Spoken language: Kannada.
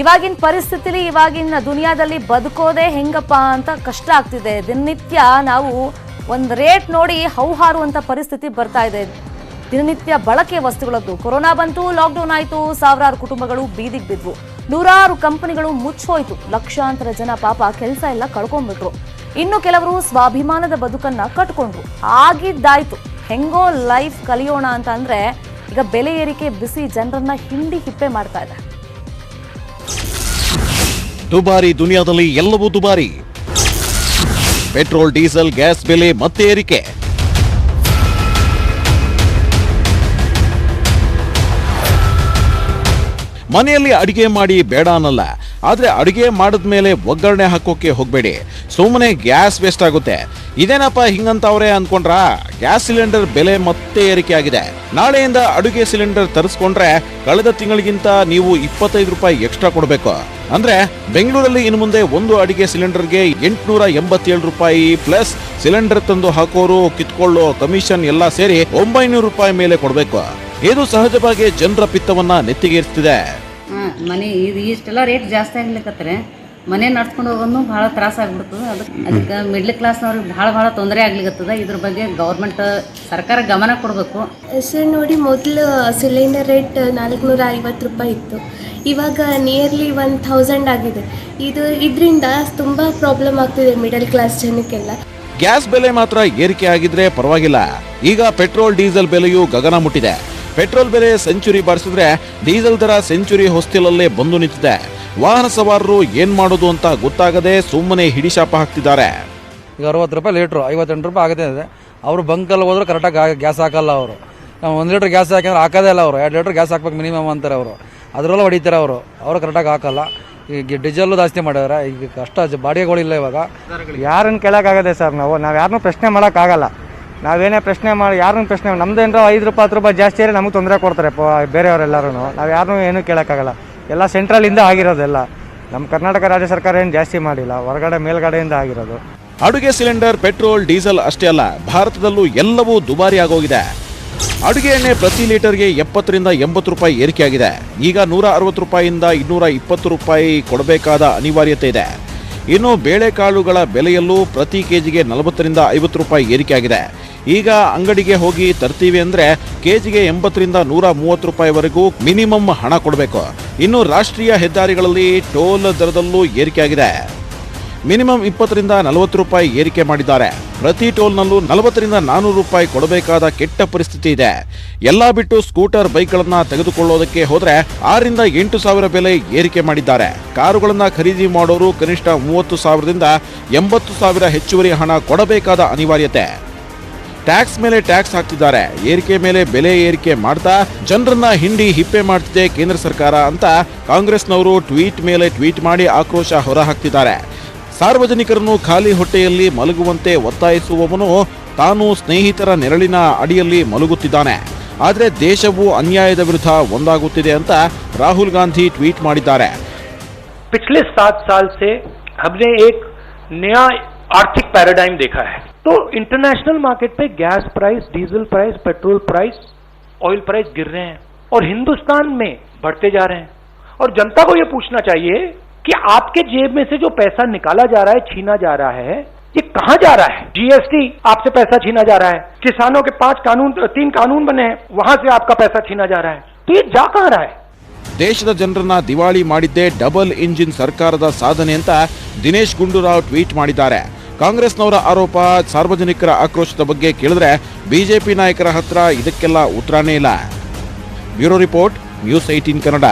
ಇವಾಗಿನ ಪರಿಸ್ಥಿತಿಲಿ ಇವಾಗಿನ ದುನಿಯಾದಲ್ಲಿ ಬದುಕೋದೇ ಹೆಂಗಪ್ಪ ಅಂತ ಕಷ್ಟ ಆಗ್ತಿದೆ. ದಿನನಿತ್ಯ ನಾವು ಒಂದು ರೇಟ್ ನೋಡಿ ಹೌಹಾರುವಂಥ ಪರಿಸ್ಥಿತಿ ಬರ್ತಾ ಇದೆ. ದಿನನಿತ್ಯ ಬಳಕೆ ವಸ್ತುಗಳದ್ದು. ಕೊರೋನಾ ಬಂತು ಲಾಕ್ಡೌನ್ ಆಯಿತು, ಸಾವಿರಾರು ಕುಟುಂಬಗಳು ಬೀದಿಗೆ ಬಿದ್ವು. ನೂರಾರು ಕಂಪನಿಗಳು ಮುಚ್ಚೋಯ್ತು ಲಕ್ಷಾಂತರ ಜನ ಪಾಪ ಕೆಲಸ ಎಲ್ಲ ಕಳ್ಕೊಂಡ್ಬಿಟ್ರು. ಇನ್ನು ಕೆಲವರು ಸ್ವಾಭಿಮಾನದ ಬದುಕನ್ನ ಕಟ್ಕೊಂಡ್ರು. ಆಗಿದ್ದಾಯ್ತು. ಹೆಂಗೋ ಲೈಫ್ ಕಲಿಯೋಣ ಅಂತ ಅಂದ್ರೆ ಈಗ ಬೆಲೆ ಏರಿಕೆ ಬಿಸಿ ಜನರನ್ನ ಹಿಂಡಿ ಹಿಪ್ಪೆ ಮಾಡ್ತಾ ಇದೆ. ದುಬಾರಿ ದುನಿಯಾದಲ್ಲಿ ಎಲ್ಲವೂ ದುಬಾರಿ. ಪೆಟ್ರೋಲ್, ಡೀಸೆಲ್, ಗ್ಯಾಸ್ ಬೆಲೆ ಮತ್ತೆ ಏರಿಕೆ. ಮನೆಯಲ್ಲಿ ಅಡಿಗೆ ಮಾಡಿ ಬೇಡ ಅನ್ನಲ್ಲ, ಆದ್ರೆ ಅಡಿಗೆ ಮಾಡಿದ್ಮೇಲೆ ಒಗ್ಗರಣೆ ಹಾಕೋಕೆ ಹೋಗ್ಬೇಡಿ. ಸುಮ್ಮನೆ ಗ್ಯಾಸ್ ವೇಸ್ಟ್ ಆಗುತ್ತೆ. ಇದೇನಪ್ಪ ಹಿಂಗಂತವ್ರೆ ಅನ್ಕೊಂಡ್ರಾ? ಗ್ಯಾಸ್ ಸಿಲಿಂಡರ್ ಬೆಲೆ ಮತ್ತೆ ಏರಿಕೆ ಆಗಿದೆ. ನಾಳೆಯಿಂದ ಅಡುಗೆ ಸಿಲಿಂಡರ್ ತರಿಸ್ಕೊಂಡ್ರೆ ಕಳೆದ ತಿಂಗಳಿಗಿಂತ ನೀವು ಇಪ್ಪತ್ತೈದು ರೂಪಾಯಿ ಎಕ್ಸ್ಟ್ರಾ ಕೊಡಬೇಕು. ಅಂದ್ರೆ ಬೆಂಗಳೂರಲ್ಲಿ ಇನ್ನು ಮುಂದೆ ಒಂದು ಅಡಿಗೆ ಸಿಲಿಂಡರ್ಗೆ ಎಂಟುನೂರ ಎಂಬತ್ತೇಳು ರೂಪಾಯಿ ಪ್ಲಸ್ ಸಿಲಿಂಡರ್ ತಂದು ಹಾಕೋರು, ಕಿತ್ಕೊಳ್ಳೋ ಕಮಿಷನ್ ಎಲ್ಲ ಸೇರಿ ಒಂಬೈನೂರು ರೂಪಾಯಿ ಮೇಲೆ ಕೊಡಬೇಕು. ಇದು ಸಹಜವಾಗಿ ಜನರ ಪಿತ್ತವನ್ನ ನೆತ್ತಿಗೇರಿಸ್ತಿದೆ. ಮನೆ ಇದು ಇಷ್ಟೆಲ್ಲ ರೇಟ್ ಜಾಸ್ತಿ ಆಗ್ಲಿಕತ್ತಾರೆ ಮನೆ ನಡ್ಸ್ಕೊಂಡು ಹೋಗೋದು ಭಾಳ ತ್ರಾಸ ಆಗ್ಬಿಡ್ತದೆ. ಅದಕ್ಕೆ ಅದಕ್ಕೆ ಮಿಡ್ಲ್ ಕ್ಲಾಸ್ನವ್ರಿಗೆ ಭಾಳ ಭಾಳ ತೊಂದರೆ ಆಗ್ಲಿಕತ್ತದ. ಇದ್ರ ಬಗ್ಗೆ ಗೌರ್ಮೆಂಟ್ ಸರ್ಕಾರ ಗಮನ ಕೊಡಬೇಕು. ಸರ್ ನೋಡಿ ಮೊದಲು ಸಿಲಿಂಡರ್ ರೇಟ್ ನಾಲ್ಕುನೂರ ಐವತ್ತು ರೂಪಾಯಿ ಇತ್ತು. ಇವಾಗ ನಿಯರ್ಲಿ ಒನ್ ಥೌಸಂಡ್ ಆಗಿದೆ. ಇದು ಇದರಿಂದ ತುಂಬ ಪ್ರಾಬ್ಲಮ್ ಆಗ್ತಿದೆ ಮಿಡಲ್ ಕ್ಲಾಸ್ ಜನಕ್ಕೆಲ್ಲ. ಗ್ಯಾಸ್ ಬೆಲೆ ಮಾತ್ರ ಏರಿಕೆ ಆಗಿದ್ರೆ ಪರವಾಗಿಲ್ಲ. ಈಗ ಪೆಟ್ರೋಲ್ ಡೀಸೆಲ್ ಬೆಲೆಯೂ ಗಗನ ಮುಟ್ಟಿದೆ. ಪೆಟ್ರೋಲ್ ಬೆಲೆ ಸೆಂಚುರಿ ಬಾರಿಸಿದ್ರೆ ಡೀಸೆಲ್ ದರ ಸೆಂಚುರಿ ಹೊಸ್ತಿಲಲ್ಲೇ ಬಂದು ನಿಂತಿದೆ. ವಾಹನ ಸವಾರರು ಏನ್ ಮಾಡೋದು ಅಂತ ಗೊತ್ತಾಗದೆ ಸುಮ್ಮನೆ ಹಿಡಿಶಾಪ ಹಾಕ್ತಿದ್ದಾರೆ. ಈಗ ಅರವತ್ತು ರೂಪಾಯಿ ಲೀಟ್ರು ಐವತ್ತೆಂಟು ರೂಪಾಯಿ ಆಗುತ್ತೆ ಇದೆ ಅವರು ಬಂಕಲ್ಲಿ ಹೋದ್ರೆ ಕರೆಕ್ಟಾಗಿ ಗ್ಯಾಸ್ ಹಾಕಲ್ಲ ಅವರು. ನಾವು ಒಂದು ಲೀಟ್ರ್ ಗ್ಯಾಸ್ ಹಾಕಿದ್ರೆ ಹಾಕೋದೇ ಇಲ್ಲ ಅವರು. ಎರಡು ಲೀಟ್ರ್ ಗ್ಯಾಸ್ ಹಾಕ್ಬೇಕು ಮಿನಿಮಮ್ ಅಂತಾರೆ ಅವರು. ಅದರಲ್ಲೂ ಹೊಡಿತಾರೆ ಅವರು. ಅವರು ಕರೆಕ್ಟಾಗಿ ಹಾಕಲ್ಲ. ಈಗ ಡೀಸೆಲ್ಲು ಜಾಸ್ತಿ ಮಾಡಿದ್ರೆ. ಈಗ ಕಷ್ಟ ಬಾಡಿಗೆಗಳಿಲ್ಲ ಇವಾಗ. ಯಾರನ್ನು ಕೇಳೋಕ್ಕಾಗದೆ ಸರ್ ನಾವು? ನಾವು ಯಾರನ್ನೂ ಪ್ರಶ್ನೆ ಮಾಡೋಕ್ಕಾಗಲ್ಲ ನಾವೇನೇ ಪ್ರಶ್ನೆ ಮಾಡಿ ಯಾರನ್ನು ಪ್ರಶ್ನೆ ನಮ್ದೇನೋ ಐದು ರೂಪಾಯಿ ಹತ್ತು ರೂಪಾಯಿ ಜಾಸ್ತಿ ಆದರೆ ನಮಗೆ ತೊಂದರೆ ಕೊಡ್ತಾರೆ ಪ ಬೇರೆಯವರೆಲ್ಲರೂ ನಾವು ಯಾರನ್ನೂ ಏನೂ ಕೇಳೋಕ್ಕಾಗಲ್ಲ ಎಲ್ಲ ಸೆಂಟ್ರಲಿಂದ ಆಗಿರೋದೆಲ್ಲ ನಮ್ಮ ಕರ್ನಾಟಕ ರಾಜ್ಯ ಸರ್ಕಾರ ಏನು ಜಾಸ್ತಿ ಮಾಡಿಲ್ಲ, ಹೊರಗಡೆ ಮೇಲ್ಗಡೆಯಿಂದ ಆಗಿರೋದು. ಅಡುಗೆ ಸಿಲಿಂಡರ್, ಪೆಟ್ರೋಲ್, ಡೀಸೆಲ್ ಅಷ್ಟೇ ಅಲ್ಲ, ಭಾರತದಲ್ಲೂ ಎಲ್ಲವೂ ದುಬಾರಿ ಆಗೋಗಿದೆ. ಅಡುಗೆ ಎಣ್ಣೆ ಪ್ರತಿ ಲೀಟರ್ಗೆ ಎಪ್ಪತ್ತರಿಂದ ಎಂಬತ್ತು ರೂಪಾಯಿ ಏರಿಕೆಯಾಗಿದೆ. ಈಗ ನೂರ ಅರವತ್ತು ರೂಪಾಯಿಯಿಂದ ಇನ್ನೂರ ಇಪ್ಪತ್ತು ರೂಪಾಯಿ ಕೊಡಬೇಕಾದ ಅನಿವಾರ್ಯತೆ ಇದೆ. ಇನ್ನು ಬೇಳೆಕಾಳುಗಳ ಬೆಲೆಯಲ್ಲೂ ಪ್ರತಿ ಕೆಜಿಗೆ ನಲವತ್ತರಿಂದ ಐವತ್ತು ರೂಪಾಯಿ ಏರಿಕೆಯಾಗಿದೆ. ಈಗ ಅಂಗಡಿಗೆ ಹೋಗಿ ತರ್ತೀವಿ ಅಂದ್ರೆ ಕೆಜಿಗೆ ಎಂಬತ್ತರಿಂದ ನೂರ ಮೂವತ್ತು ರೂಪಾಯಿವರೆಗೂ ಮಿನಿಮಮ್ ಹಣ ಕೊಡಬೇಕು. ಇನ್ನು ರಾಷ್ಟ್ರೀಯ ಹೆದ್ದಾರಿಗಳಲ್ಲಿ ಟೋಲ್ ದರದಲ್ಲೂ ಏರಿಕೆಯಾಗಿದೆ. ಮಿನಿಮಮ್ ಇಪ್ಪತ್ತರಿಂದ ನಲವತ್ತು ರೂಪಾಯಿ ಏರಿಕೆ ಮಾಡಿದ್ದಾರೆ. ಪ್ರತಿ ಟೋಲ್ನಲ್ಲೂ ನಲವತ್ತರಿಂದ ನಾನೂರು ರೂಪಾಯಿ ಕೊಡಬೇಕಾದ ಕೆಟ್ಟ ಪರಿಸ್ಥಿತಿ ಇದೆ. ಎಲ್ಲ ಬಿಟ್ಟು ಸ್ಕೂಟರ್ ಬೈಕ್ಗಳನ್ನು ತೆಗೆದುಕೊಳ್ಳೋದಕ್ಕೆ ಹೋದರೆ ಆರರಿಂದ ಎಂಟು ಸಾವಿರ ಬೆಲೆ ಏರಿಕೆ ಮಾಡಿದ್ದಾರೆ. ಕಾರುಗಳನ್ನು ಖರೀದಿ ಮಾಡೋರು ಕನಿಷ್ಠ ಮೂವತ್ತು ಸಾವಿರದಿಂದ ಎಂಬತ್ತು ಸಾವಿರ ಹೆಚ್ಚುವರಿ ಹಣ ಕೊಡಬೇಕಾದ ಅನಿವಾರ್ಯತೆ. ಟ್ಯಾಕ್ಸ್ ಮೇಲೆ ಟ್ಯಾಕ್ಸ್ ಹಾಕ್ತಿದ್ದಾರೆ ಏರಿಕೆ ಮೇಲೆ ಬೆಲೆ ಏರಿಕೆ ಮಾಡ್ತಾ ಜನರನ್ನ ಹಿಂಡಿ ಹಿಪ್ಪೆ ಮಾಡ್ತಿದೆ ಕೇಂದ್ರ ಸರ್ಕಾರ ಅಂತ ಕಾಂಗ್ರೆಸ್ನವರು ಟ್ವೀಟ್ ಮೇಲೆ ಟ್ವೀಟ್ ಮಾಡಿ ಆಕ್ರೋಶ ಹೊರಹಾಕ್ತಿದ್ದಾರೆ ಸಾರ್ವಜನಿಕರನ್ನು ಖಾಲಿ ಹೊಟ್ಟೆಯಲ್ಲಿ ಮಲಗುವಂತೆ ಒತ್ತಾಯಿಸುವವನು ತಾನು ಸ್ನೇಹಿತರ ನೆರಳಿನ ಅಡಿಯಲ್ಲಿ ಮಲಗುತ್ತಿದ್ದಾನೆ ಆದರೆ ದೇಶವು ಅನ್ಯಾಯದ ವಿರುದ್ಧ ಒಂದಾಗುತ್ತಿದೆ ಅಂತ ರಾಹುಲ್ ಗಾಂಧಿ ಟ್ವೀಟ್ ಮಾಡಿದ್ದಾರೆ पिछले सात साल से हमने एक नया आर्थिक पैराडाइम देखा है तो इंटरनेशनल मार्केट पे gas price diesel price petrol price oil price गिर रहे हैं और हिंदुस्तान में बढ़ते जा रहे हैं और जनता को ये पूछना चाहिए कि आपके जेब में से जो पैसा निकाला जा रहा है छीना जा रहा है ये कहां जा रहा है जीएसटी आपसे पैसा छीना जा रहा है किसानों के पांच कानून तीन कानून बने हैं वहां से आपका पैसा छीना जा रहा है तो ये जा कहां रहा है ದೇಶದ ಜನರನ್ನ ದಿವಾಳಿ ಮಾಡಿದ್ದೇ ಡಬಲ್ ಇಂಜಿನ್ ಸರ್ಕಾರದ ಸಾಧನೆ ಅಂತ ದಿನೇಶ್ ಗುಂಡೂರಾವ್ ಟ್ವೀಟ್ ಮಾಡಿದ್ದಾರೆ ಕಾಂಗ್ರೆಸ್ನವರ ಆರೋಪ ಸಾರ್ವಜನಿಕರ ಆಕ್ರೋಶದ ಬಗ್ಗೆ ಕೇಳಿದ್ರೆ ಬಿಜೆಪಿ ನಾಯಕರ ಹತ್ರ ಇದಕ್ಕೆಲ್ಲ ಉತ್ತರನೇ ಇಲ್ಲ. Bureau report, news eighteen Kannada.